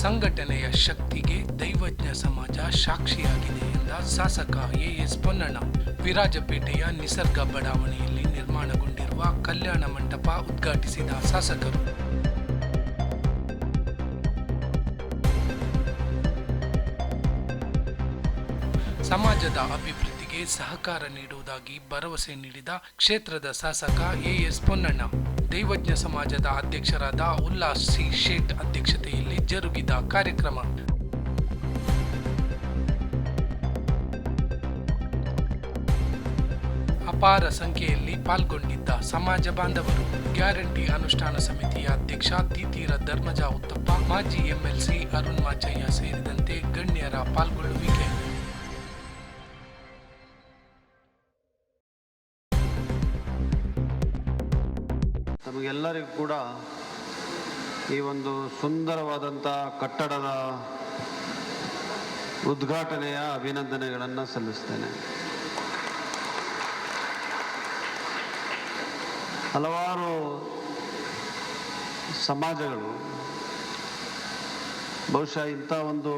ಸಂಘಟನೆಯ ಶಕ್ತಿಗೆ ದೈವಜ್ಞ ಸಮಾಜ ಸಾಕ್ಷಿಯಾಗಿದೆ ಎಂದ ಶಾಸಕ ಎಎಸ್ ಪೊನ್ನಣ್ಣ. ವಿರಾಜಪೇಟೆಯ ನಿಸರ್ಗ ಬಡಾವಣೆಯಲ್ಲಿ ನಿರ್ಮಾಣಗೊಂಡಿರುವ ಕಲ್ಯಾಣ ಮಂಟಪ ಉದ್ಘಾಟಿಸಿದ ಶಾಸಕರು. ಸಮಾಜದ ಅಭಿವೃದ್ಧಿಗೆ ಸಹಕಾರ ನೀಡುವುದಾಗಿ ಭರವಸೆ ನೀಡಿದ ಕ್ಷೇತ್ರದ ಶಾಸಕ ಎಎಸ್ ಪೊನ್ನಣ್ಣ. ದೈವಜ್ಞ ಸಮಾಜದ ಅಧ್ಯಕ್ಷರಾದ ಉಲ್ಲಾಸ್ ಸಿ ಶೇಟ್ ಅಧ್ಯಕ್ಷತೆಯಲ್ಲಿ ಜರುಗಿದ ಕಾರ್ಯಕ್ರಮ. ಅಪಾರ ಸಂಖ್ಯೆಯಲ್ಲಿ ಪಾಲ್ಗೊಂಡಿದ್ದ ಸಮಾಜ ಬಾಂಧವರು, ಗ್ಯಾರಂಟಿ ಅನುಷ್ಠಾನ ಸಮಿತಿಯ ಅಧ್ಯಕ್ಷ ತೀತೀರ ಧರ್ಮಜಾ ಉತ್ತಪ್ಪ, ಮಾಜಿ ಎಂಎಲ್ಸಿ ಅರುಣ್ ಮಾಚಯ್ಯ ಸೇರಿದಂತೆ ಗಣ್ಯರ ಪಾಲ್ಗೊಳ್ಳುವಿಕೆ. ನಮಗೆಲ್ಲರಿಗೂ ಕೂಡ ಈ ಒಂದು ಸುಂದರವಾದಂಥ ಕಟ್ಟಡದ ಉದ್ಘಾಟನೆಯ ಅಭಿನಂದನೆಗಳನ್ನು ಸಲ್ಲಿಸ್ತೇನೆ. ಹಲವಾರು ಸಮಾಜಗಳು, ಬಹುಶಃ ಇಂಥ ಒಂದು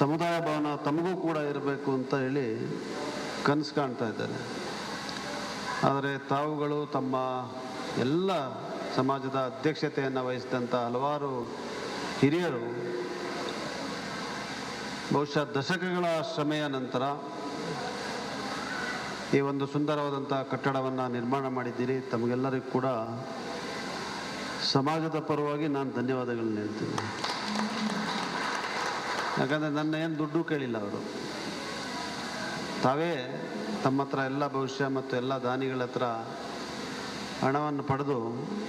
ಸಮುದಾಯ ಭವನ ತಮಗೂ ಕೂಡ ಇರಬೇಕು ಅಂತ ಹೇಳಿ ಕನಸು ಕಾಣ್ತಾ ಇದ್ದಾರೆ ಆದರೆ ತಾವುಗಳು ತಮ್ಮ ಎಲ್ಲ ಸಮಾಜದ ಅಧ್ಯಕ್ಷತೆಯನ್ನು ವಹಿಸಿದಂಥ ಹಲವಾರು ಹಿರಿಯರು ಬಹುಶಃ ದಶಕಗಳ ಶ್ರಮೆಯ ನಂತರ ಈ ಒಂದು ಸುಂದರವಾದಂಥ ಕಟ್ಟಡವನ್ನು ನಿರ್ಮಾಣ ಮಾಡಿದ್ದೀರಿ. ತಮಗೆಲ್ಲರಿಗೂ ಕೂಡ ಸಮಾಜದ ಪರವಾಗಿ ನಾನು ಧನ್ಯವಾದಗಳನ್ನ ಹೇಳ್ತೀನಿ. ಯಾಕಂದರೆ ನನ್ನ ಏನು ದುಡ್ಡು ಕೇಳಿಲ್ಲ ಅವರು. ತಾವೇ ತಮ್ಮ ಹತ್ರ ಎಲ್ಲ ಭವಿಷ್ಯ ಮತ್ತು ಎಲ್ಲ ದಾನಿಗಳ ಹತ್ರ ಹಣವನ್ನು ಪಡೆದು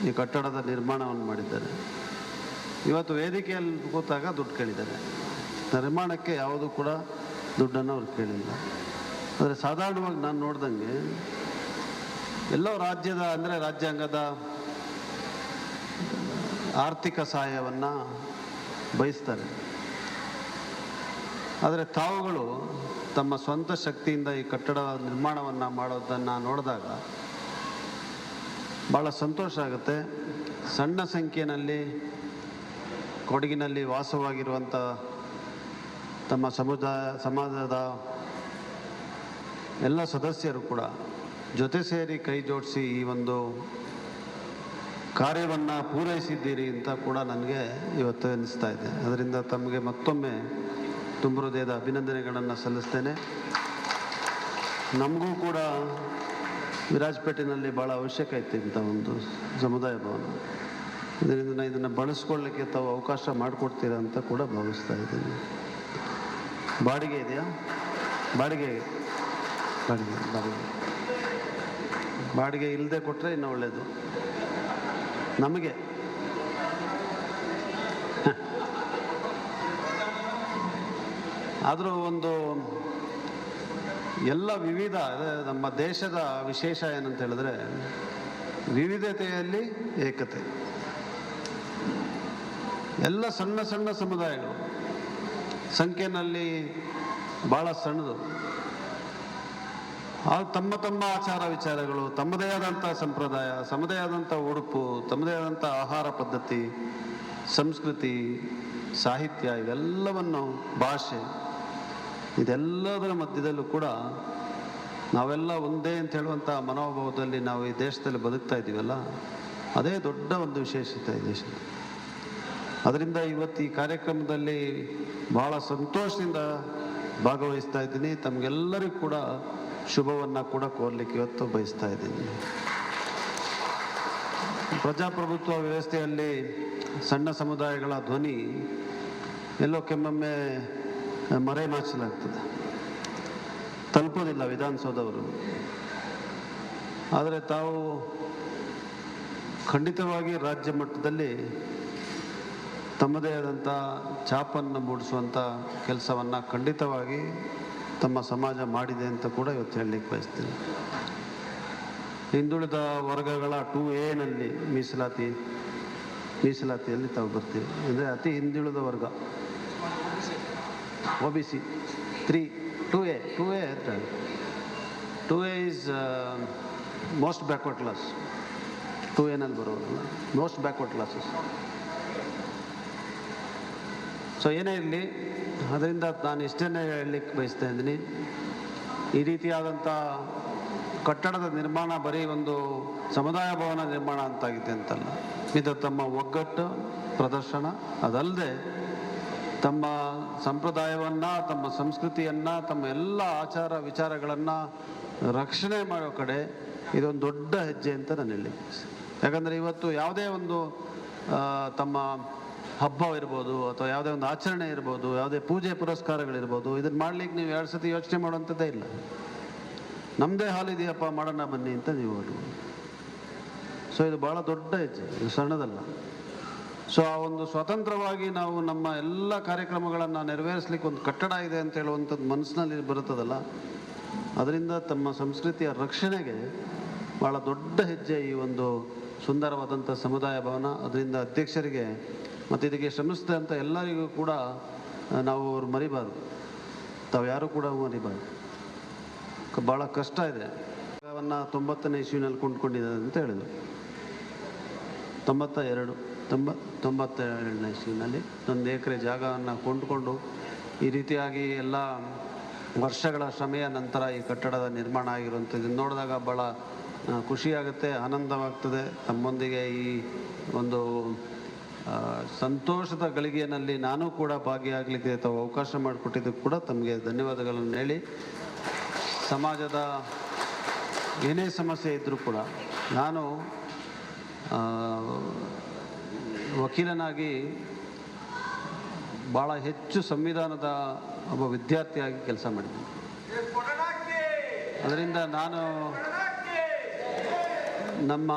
ಈ ಕಟ್ಟಡದ ನಿರ್ಮಾಣವನ್ನು ಮಾಡಿದ್ದಾರೆ. ಇವತ್ತು ವೇದಿಕೆಯಲ್ಲಿ ಕೂತಾಗ ದುಡ್ಡು ಕೇಳಿದ್ದಾರೆ. ನಿರ್ಮಾಣಕ್ಕೆ ಯಾವುದೂ ಕೂಡ ದುಡ್ಡನ್ನು ಅವ್ರು ಕೇಳಿಲ್ಲ. ಆದರೆ ಸಾಧಾರಣವಾಗಿ ನಾನು ನೋಡ್ದಂಗೆ ಎಲ್ಲೋ ರಾಜ್ಯದ ಅಂದರೆ ರಾಜ್ಯಾಂಗದ ಆರ್ಥಿಕ ಸಹಾಯವನ್ನು ಬಯಸ್ತಾರೆ. ಆದರೆ ತಾವುಗಳು ತಮ್ಮ ಸ್ವಂತ ಶಕ್ತಿಯಿಂದ ಈ ಕಟ್ಟಡ ನಿರ್ಮಾಣವನ್ನು ಮಾಡೋದನ್ನು ನೋಡಿದಾಗ ಭಾಳ ಸಂತೋಷ ಆಗುತ್ತೆ. ಸಣ್ಣ ಸಂಖ್ಯೆಯಲ್ಲಿ ಕೊಡಗಿನಲ್ಲಿ ವಾಸವಾಗಿರುವಂಥ ತಮ್ಮ ಸಮುದಾಯ, ಸಮಾಜದ ಎಲ್ಲ ಸದಸ್ಯರು ಕೂಡ ಜೊತೆ ಸೇರಿ ಕೈ ಜೋಡಿಸಿ ಈ ಒಂದು ಕಾರ್ಯವನ್ನು ಪೂರೈಸಿದ್ದೀರಿ ಅಂತ ಕೂಡ ನನಗೆ ಇವತ್ತು ಅನ್ನಿಸ್ತಾ ಇದೆ. ಅದರಿಂದ ತಮಗೆ ಮತ್ತೊಮ್ಮೆ ತುಂಬ ಹೃದಯದ ಅಭಿನಂದನೆಗಳನ್ನು ಸಲ್ಲಿಸ್ತೇನೆ. ನಮಗೂ ಕೂಡ ವಿರಾಜಪೇಟೆನಲ್ಲಿ ಭಾಳ ಅವಶ್ಯಕ ಇತ್ತು ಇಂಥ ಒಂದು ಸಮುದಾಯ ಭವನ. ಇದರಿಂದ ನಾನು ಇದನ್ನು ಬಳಸ್ಕೊಳ್ಳಿಕ್ಕೆ ತಾವು ಅವಕಾಶ ಮಾಡಿಕೊಡ್ತೀರಾ ಅಂತ ಕೂಡ ಭಾವಿಸ್ತಾ ಇದ್ದೀನಿ. ಬಾಡಿಗೆ ಇದೆಯಾ? ಬಾಡಿಗೆ ಬಾಡಿಗೆ ಬಾಡಿಗೆ. ಬಾಡಿಗೆ ಇಲ್ಲದೆ ಕೊಟ್ಟರೆ ಇನ್ನೂ ಒಳ್ಳೆಯದು ನಮಗೆ. ಆದರೂ ಒಂದು ಎಲ್ಲ ವಿವಿಧ ನಮ್ಮ ದೇಶದ ವಿಶೇಷ ಏನಂತ ಹೇಳಿದ್ರೆ ವಿವಿಧತೆಯಲ್ಲಿ ಏಕತೆ. ಎಲ್ಲ ಸಣ್ಣ ಸಣ್ಣ ಸಮುದಾಯಗಳು, ಸಂಖ್ಯೆನಲ್ಲಿ ಭಾಳ ಸಣ್ಣದು. ತಮ್ಮ ತಮ್ಮ ಆಚಾರ ವಿಚಾರಗಳು, ತಮ್ಮದೇ ಆದಂಥ ಸಂಪ್ರದಾಯ, ತಮ್ಮದೇ ಆದಂಥ ಉಡುಪು, ತಮ್ಮದೇ ಆದಂಥ ಆಹಾರ ಪದ್ಧತಿ, ಸಂಸ್ಕೃತಿ, ಸಾಹಿತ್ಯ, ಇವೆಲ್ಲವನ್ನು ಭಾಷೆ ಇದೆಲ್ಲದರ ಮಧ್ಯದಲ್ಲೂ ಕೂಡ ನಾವೆಲ್ಲ ಒಂದೇ ಅಂತ ಹೇಳುವಂಥ ಮನೋಭಾವದಲ್ಲಿ ನಾವು ಈ ದೇಶದಲ್ಲಿ ಬದುಕ್ತಾ ಇದ್ದೀವಲ್ಲ, ಅದೇ ದೊಡ್ಡ ಒಂದು ವಿಶೇಷತೆ ಈ ದೇಶದ. ಅದರಿಂದ ಇವತ್ತು ಈ ಕಾರ್ಯಕ್ರಮದಲ್ಲಿ ಭಾಳ ಸಂತೋಷದಿಂದ ಭಾಗವಹಿಸ್ತಾ ಇದ್ದೀನಿ. ತಮಗೆಲ್ಲರಿಗೂ ಕೂಡ ಶುಭವನ್ನು ಕೂಡ ಕೋರ್ಲಿಕ್ಕೆ ಇವತ್ತು ಬಯಸ್ತಾ ಇದ್ದೀನಿ. ಪ್ರಜಾಪ್ರಭುತ್ವ ವ್ಯವಸ್ಥೆಯಲ್ಲಿ ಸಣ್ಣ ಸಮುದಾಯಗಳ ಧ್ವನಿ ಎಲ್ಲೋ ಕೆಮ್ಮೊಮ್ಮೆ ಮರೆಮಾಚಲಾಗ್ತದೆ ತಲುಪೋದಿಲ್ಲ ವಿಧಾನಸೌಧವರು. ಆದರೆ ತಾವು ಖಂಡಿತವಾಗಿ ರಾಜ್ಯ ಮಟ್ಟದಲ್ಲಿ ತಮ್ಮದೇ ಆದಂಥ ಛಾಪನ್ನು ಮೂಡಿಸುವಂಥ ಕೆಲಸವನ್ನು ಖಂಡಿತವಾಗಿ ತಮ್ಮ ಸಮಾಜ ಮಾಡಿದೆ ಅಂತ ಕೂಡ ಇವತ್ತು ಹೇಳಲಿಕ್ಕೆ ಬಯಸ್ತೀನಿ. ಹಿಂದುಳಿದ ವರ್ಗಗಳ ಟು ಎನಲ್ಲಿ ಮೀಸಲಾತಿ, ಮೀಸಲಾತಿಯಲ್ಲಿ ತಾವು ಬರ್ತೀವಿ. ಅಂದರೆ ಅತಿ ಹಿಂದುಳಿದ ವರ್ಗ. O B C three two A two A two A is most backward class two ಎನಲ್ಲಿ ಬರೋದಲ್ಲ ಮೋಸ್ಟ್ ಬ್ಯಾಕ್ವರ್ಡ್ ಕ್ಲಾಸಸ್ ಸೊ ಏನೇ ಇರಲಿ, ಅದರಿಂದ ನಾನು ಇಷ್ಟನ್ನೇ ಹೇಳಲಿಕ್ಕೆ ಬಯಸ್ತಾ ಇದ್ದೀನಿ, ಈ ರೀತಿಯಾದಂಥ ಕಟ್ಟಡದ ನಿರ್ಮಾಣ ಬರೀ ಒಂದು ಸಮುದಾಯ ಭವನ ನಿರ್ಮಾಣ ಅಂತಾಗಿದೆ ಅಂತಲ್ಲ. ಇದು ತಮ್ಮ ಒಗ್ಗಟ್ಟು, ಪ್ರದರ್ಶನ, ಅದಲ್ಲದೆ ತಮ್ಮ ಸಂಪ್ರದಾಯವನ್ನು, ತಮ್ಮ ಸಂಸ್ಕೃತಿಯನ್ನು, ತಮ್ಮ ಎಲ್ಲ ಆಚಾರ ವಿಚಾರಗಳನ್ನು ರಕ್ಷಣೆ ಮಾಡೋ ಕಡೆ ಇದೊಂದು ದೊಡ್ಡ ಹೆಜ್ಜೆ ಅಂತ ನಾನು ಹೇಳಿ ಯಾಕಂದರೆ ಇವತ್ತು ಯಾವುದೇ ಒಂದು ತಮ್ಮ ಹಬ್ಬ ಇರ್ಬೋದು ಅಥವಾ ಯಾವುದೇ ಒಂದು ಆಚರಣೆ ಇರ್ಬೋದು, ಯಾವುದೇ ಪೂಜೆ ಪುರಸ್ಕಾರಗಳಿರ್ಬೋದು, ಇದನ್ನು ಮಾಡ್ಲಿಕ್ಕೆ ನೀವು ಎರಡು ಸತಿ ಯೋಚನೆ ಮಾಡುವಂಥದ್ದೇ ಇಲ್ಲ. ನಮ್ಮದೇ ಹಾಲಿದೆಯಪ್ಪ, ಮಾಡೋಣ ಬನ್ನಿ ಅಂತ ನೀವು ಸೊ ಇದು ಭಾಳ ದೊಡ್ಡ ಹೆಜ್ಜೆ, ಇದು ಸಣ್ಣದಲ್ಲ. ಸೊ, ಆ ಒಂದು ಸ್ವತಂತ್ರವಾಗಿ ನಾವು ನಮ್ಮ ಎಲ್ಲ ಕಾರ್ಯಕ್ರಮಗಳನ್ನು ನೆರವೇರಿಸ್ಲಿಕ್ಕೆ ಒಂದು ಕಟ್ಟಡ ಇದೆ ಅಂತ ಹೇಳುವಂಥದ್ದು ಮನಸ್ಸಿನಲ್ಲಿ ಬರುತ್ತದಲ್ಲ? ಅದರಿಂದ ತಮ್ಮ ಸಂಸ್ಕೃತಿಯ ರಕ್ಷಣೆಗೆ ಭಾಳ ದೊಡ್ಡ ಹೆಜ್ಜೆ ಈ ಒಂದು ಸುಂದರವಾದಂಥ ಸಮುದಾಯ ಭವನ. ಅದರಿಂದ ಅಧ್ಯಕ್ಷರಿಗೆ ಮತ್ತು ಇದಕ್ಕೆ ಶ್ರಮಿಸಿದಂಥ ಎಲ್ಲರಿಗೂ ಕೂಡ ನಾವು ಅವ್ರು ಮರಿಬಾರ್ದು. ತಾವು ಯಾರು ಕೂಡ ಮರಿಬಾರ್ದು. ಭಾಳ ಕಷ್ಟ ಇದೆ. ತೊಂಬತ್ತನೇ ಇಸ್ವಿನಲ್ಲಿ ಕೊಂಡ್ಕೊಂಡಿದ್ದಾರೆ ಅಂತ ಹೇಳಿದರು. ತೊಂಬತ್ತ ಎರಡು, ತೊಂಬ ತೊಂಬತ್ತ ಎರಡನೇ ಇಸ್ವಿನಲ್ಲಿ ಒಂದು ಎಕರೆ ಜಾಗವನ್ನು ಕೊಂಡುಕೊಂಡು ಈ ರೀತಿಯಾಗಿ ಎಲ್ಲ ವರ್ಷಗಳ ಶ್ರಮೆಯ ನಂತರ ಈ ಕಟ್ಟಡದ ನಿರ್ಮಾಣ ಆಗಿರುವಂಥದ್ದು. ನೋಡಿದಾಗ ಭಾಳ ಖುಷಿಯಾಗುತ್ತೆ, ಆನಂದವಾಗ್ತದೆ. ತಮ್ಮೊಂದಿಗೆ ಈ ಒಂದು ಸಂತೋಷದ ಗಳಿಗೆಯಲ್ಲಿ ನಾನು ಕೂಡ ಭಾಗಿಯಾಗಲಿಕ್ಕೆ ತಾವು ಅವಕಾಶ ಮಾಡಿಕೊಟ್ಟಿದ್ದಕ್ಕೆ ಕೂಡ ತಮಗೆ ಧನ್ಯವಾದಗಳನ್ನು ಹೇಳಿ. ಸಮಾಜದ ಏನೇ ಸಮಸ್ಯೆ ಇದ್ದರೂ ಕೂಡ ನಾನು ವಕೀಲನಾಗಿ ಭಾಳ ಹೆಚ್ಚು ಸಂವಿಧಾನದ ಒಬ್ಬ ವಿದ್ಯಾರ್ಥಿಯಾಗಿ ಕೆಲಸ ಮಾಡಿದ್ದೀನಿ ಅದರಿಂದ ನಾನು ನಮ್ಮ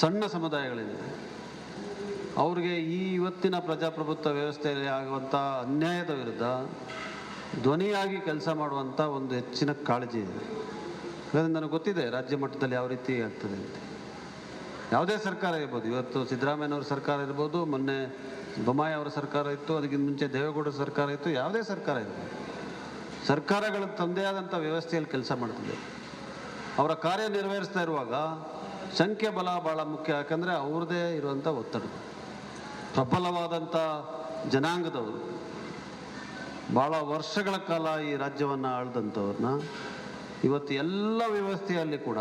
ಸಣ್ಣ ಸಮುದಾಯಗಳಿದೆ ಅವ್ರಿಗೆ ಈ ಇವತ್ತಿನ ಪ್ರಜಾಪ್ರಭುತ್ವ ವ್ಯವಸ್ಥೆಯಲ್ಲಿ ಆಗುವಂಥ ಅನ್ಯಾಯದ ವಿರುದ್ಧ ಧ್ವನಿಯಾಗಿ ಕೆಲಸ ಮಾಡುವಂಥ ಒಂದು ಹೆಚ್ಚಿನ ಕಾಳಜಿ ಇದೆ. ಅದರಿಂದ ನನಗೆ ಗೊತ್ತಿದೆ ರಾಜ್ಯ ಮಟ್ಟದಲ್ಲಿ ಯಾವ ರೀತಿ ಆಗ್ತದೆ ಅಂತ. ಯಾವುದೇ ಸರ್ಕಾರ ಇರ್ಬೋದು. ಇವತ್ತು ಸಿದ್ದರಾಮಯ್ಯನವ್ರ ಸರ್ಕಾರ ಇರ್ಬೋದು, ಮೊನ್ನೆ ಬೊಮ್ಮಾಯಿ ಅವರ ಸರ್ಕಾರ ಇತ್ತು, ಅದಕ್ಕಿಂತ ಮುಂಚೆ ದೇವೇಗೌಡರ ಸರ್ಕಾರ ಇತ್ತು, ಯಾವುದೇ ಸರ್ಕಾರ ಇರ್ಬೋದು. ಸರ್ಕಾರಗಳ ತಂದೇ ಆದಂಥ ವ್ಯವಸ್ಥೆಯಲ್ಲಿ ಕೆಲಸ ಮಾಡ್ತದೆ. ಅವರ ಕಾರ್ಯ ನಿರ್ವಹಿಸ್ತಾ ಇರುವಾಗ ಸಂಖ್ಯೆ ಬಲ ಭಾಳ ಮುಖ್ಯ, ಯಾಕಂದರೆ ಅವ್ರದ್ದೇ ಇರುವಂಥ ಒತ್ತಡ. ಪ್ರಬಲವಾದಂಥ ಜನಾಂಗದವರು. ಭಾಳ ವರ್ಷಗಳ ಕಾಲ ಈ ರಾಜ್ಯವನ್ನು ಆಳ್ದಂಥವ್ರನ್ನ, ಇವತ್ತು ಎಲ್ಲ ವ್ಯವಸ್ಥೆಯಲ್ಲಿ ಕೂಡ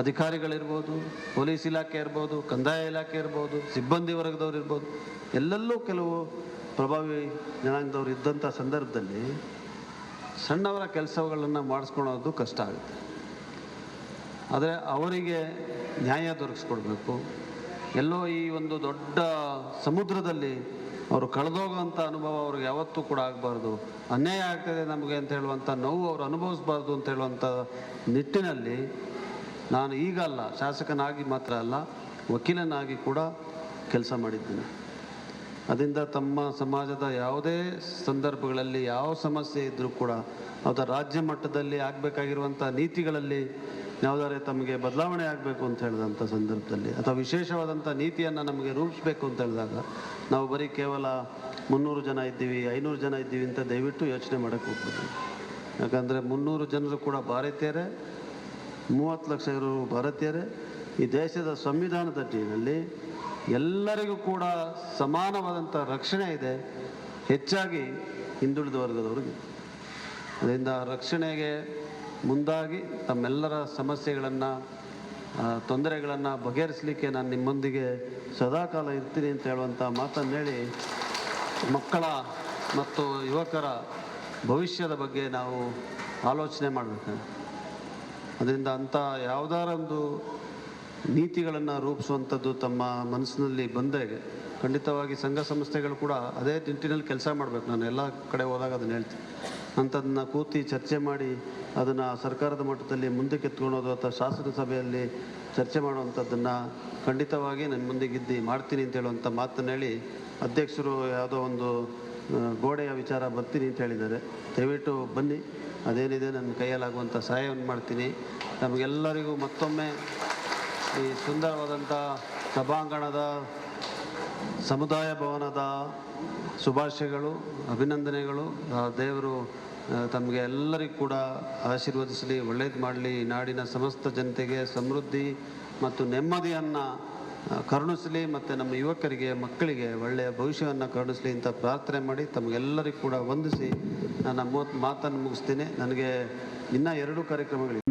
ಅಧಿಕಾರಿಗಳಿರ್ಬೋದು, ಪೊಲೀಸ್ ಇಲಾಖೆ ಇರ್ಬೋದು, ಕಂದಾಯ ಇಲಾಖೆ ಇರ್ಬೋದು, ಸಿಬ್ಬಂದಿ ವರ್ಗದವ್ರು ಇರ್ಬೋದು, ಎಲ್ಲೆಲ್ಲೂ ಕೆಲವು ಪ್ರಭಾವಿ ಜನಾಂಗದವ್ರು ಇದ್ದಂಥ ಸಂದರ್ಭದಲ್ಲಿ ಸಣ್ಣವರ ಕೆಲಸಗಳನ್ನು ಮಾಡಿಸ್ಕೊಳೋದು ಕಷ್ಟ ಆಗುತ್ತೆ. ಆದರೆ ಅವರಿಗೆ ನ್ಯಾಯ ದೊರಕಿಸ್ಕೊಡ್ಬೇಕು. ಎಲ್ಲೋ ಈ ಒಂದು ದೊಡ್ಡ ಸಮುದ್ರದಲ್ಲಿ ಅವರು ಕಳೆದೋಗುವಂಥ ಅನುಭವ ಅವ್ರಿಗೆ ಯಾವತ್ತೂ ಕೂಡ ಆಗಬಾರ್ದು. ಅನ್ಯಾಯ ಆಗ್ತದೆ ನಮಗೆ ಅಂತ ಹೇಳುವಂಥ ನೋವು ಅವರು ಅನುಭವಿಸ್ಬಾರ್ದು ಅಂತ ಹೇಳುವಂಥ ನಿಟ್ಟಿನಲ್ಲಿ ನಾನು ಈಗ ಅಲ್ಲ, ಶಾಸಕನಾಗಿ ಮಾತ್ರ ಅಲ್ಲ, ವಕೀಲನಾಗಿ ಕೂಡ ಕೆಲಸ ಮಾಡಿದ್ದೇನೆ. ಅದರಿಂದ ತಮ್ಮ ಸಮಾಜದ ಯಾವುದೇ ಸಂದರ್ಭಗಳಲ್ಲಿ ಯಾವ ಸಮಸ್ಯೆ ಇದ್ದರೂ ಕೂಡ ಅದರ ರಾಜ್ಯ ಮಟ್ಟದಲ್ಲಿ ಆಗಬೇಕಾಗಿರುವಂಥ ನೀತಿಗಳಲ್ಲಿ ಯಾವುದಾದ್ರೆ ತಮಗೆ ಬದಲಾವಣೆ ಆಗಬೇಕು ಅಂತ ಹೇಳಿದಂಥ ಸಂದರ್ಭದಲ್ಲಿ, ಅಥವಾ ವಿಶೇಷವಾದಂಥ ನೀತಿಯನ್ನು ನಮಗೆ ರೂಪಿಸಬೇಕು ಅಂತ ಹೇಳಿದಾಗ, ನಾವು ಬರೀ ಕೇವಲ ಮುನ್ನೂರು ಜನ ಇದ್ದೀವಿ, ಐನೂರು ಜನ ಇದ್ದೀವಿ ಅಂತ ದಯವಿಟ್ಟು ಯೋಚನೆ ಮಾಡೋಕ್ಕೆ ಹೋಗ್ಬೋದು ಯಾಕಂದರೆ ಮುನ್ನೂರು ಜನರು ಕೂಡ ಭಾರತೀಯರೇ ಮೂವತ್ತು ಲಕ್ಷ ಇರೋ ಭಾರತೀಯರೇ, ಈ ದೇಶದ ಸಂವಿಧಾನದ ಅಡಿಯಲ್ಲಿ ಎಲ್ಲರಿಗೂ ಕೂಡ ಸಮಾನವಾದಂಥ ರಕ್ಷಣೆ ಇದೆ. ಹೆಚ್ಚಾಗಿ ಹಿಂದುಳಿದ ವರ್ಗದವ್ರಿಗೆ. ಅದರಿಂದ ರಕ್ಷಣೆಗೆ ಮುಂದಾಗಿ ತಮ್ಮೆಲ್ಲರ ಸಮಸ್ಯೆಗಳನ್ನು ತೊಂದರೆಗಳನ್ನು ಬಗೆಹರಿಸಲಿಕ್ಕೆ ನಾನು ನಿಮ್ಮೊಂದಿಗೆ ಸದಾಕಾಲ ಇರ್ತೀನಿ ಅಂತ ಹೇಳುವಂಥ ಮಾತನ್ನು ಹೇಳಿ, ಮಕ್ಕಳ ಮತ್ತು ಯುವಕರ ಭವಿಷ್ಯದ ಬಗ್ಗೆ ನಾವು ಆಲೋಚನೆ ಮಾಡಬೇಕು ಅದರಿಂದ ಅಂಥ ಯಾವುದಾರ ಒಂದು ನೀತಿಗಳನ್ನು ರೂಪಿಸುವಂಥದ್ದು ತಮ್ಮ ಮನಸ್ಸಿನಲ್ಲಿ ಬಂದಾಗ ಖಂಡಿತವಾಗಿ ಸಂಘ ಸಂಸ್ಥೆಗಳು ಕೂಡ ಅದೇ ನಿಟ್ಟಿನಲ್ಲಿ ಕೆಲಸ ಮಾಡಬೇಕು. ನಾನು ಎಲ್ಲ ಕಡೆ ಹೋದಾಗ ಅದನ್ನು ಹೇಳ್ತೀನಿ. ಅಂಥದನ್ನ ಕೂತಿ ಚರ್ಚೆ ಮಾಡಿ ಅದನ್ನು ಸರ್ಕಾರದ ಮಟ್ಟದಲ್ಲಿ ಮುಂದಕ್ಕೆ ಎತ್ಕೊಳೋದು ಅಥವಾ ಶಾಸನ ಸಭೆಯಲ್ಲಿ ಚರ್ಚೆ ಮಾಡುವಂಥದ್ದನ್ನು ಖಂಡಿತವಾಗಿ ನನ್ನ ಮುಂದೆಗಿದ್ದು ಮಾಡ್ತೀನಿ ಅಂತ ಹೇಳುವಂಥ ಮಾತನ್ನು ಹೇಳಿ ಅಧ್ಯಕ್ಷರು ಯಾವುದೋ ಒಂದು ಗೋಡೆಯ ವಿಚಾರ ಬರ್ತೀನಿ ಅಂತ ಹೇಳಿದ್ದಾರೆ. ದಯವಿಟ್ಟು ಬನ್ನಿ. ಅದೇನಿದೆ ನನ್ನ ಕೈಯಲ್ಲಾಗುವಂಥ ಸಹಾಯವನ್ನು ಮಾಡ್ತೀನಿ. ನಮಗೆಲ್ಲರಿಗೂ ಮತ್ತೊಮ್ಮೆ ಈ ಸುಂದರವಾದಂಥ ಸಭಾಂಗಣದ, ಸಮುದಾಯ ಭವನದ ಶುಭಾಶಯಗಳು, ಅಭಿನಂದನೆಗಳು. ದೇವರು ತಮಗೆ ಎಲ್ಲರಿಗೂ ಕೂಡ ಆಶೀರ್ವದಿಸಲಿ, ಒಳ್ಳೇದು ಮಾಡಲಿ. ನಾಡಿನ ಸಮಸ್ತ ಜನತೆಗೆ ಸಮೃದ್ಧಿ ಮತ್ತು ನೆಮ್ಮದಿಯನ್ನು ಕರುಣಿಸಲಿ ಮತ್ತು ನಮ್ಮ ಯುವಕರಿಗೆ, ಮಕ್ಕಳಿಗೆ ಒಳ್ಳೆಯ ಭವಿಷ್ಯವನ್ನು ಕರುಣಿಸಲಿ ಅಂತ ಪ್ರಾರ್ಥನೆ ಮಾಡಿ ತಮಗೆಲ್ಲರಿಗೂ ಕೂಡ ವಂದಿಸಿ ನನ್ನ ಮೂವತ್ತು ಮಾತನ್ನು ಮುಗಿಸ್ತೀನಿ. ನನಗೆ ಇನ್ನೂ ಎರಡು ಕಾರ್ಯಕ್ರಮಗಳಿವೆ.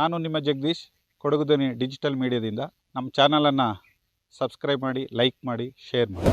ನಾನು ನಿಮ್ಮ ಜಗದೀಶ್, ಕೊಡಗು ಡಿಜಿಟಲ್ ಮೀಡಿಯಾದಿಂದ ನಮ್ಮ ಚಾನಲನ್ನು ಸಬ್ಸ್ಕ್ರೈಬ್ ಮಾಡಿ ಲೈಕ್ ಮಾಡಿ ಶೇರ್ ಮಾಡಿ.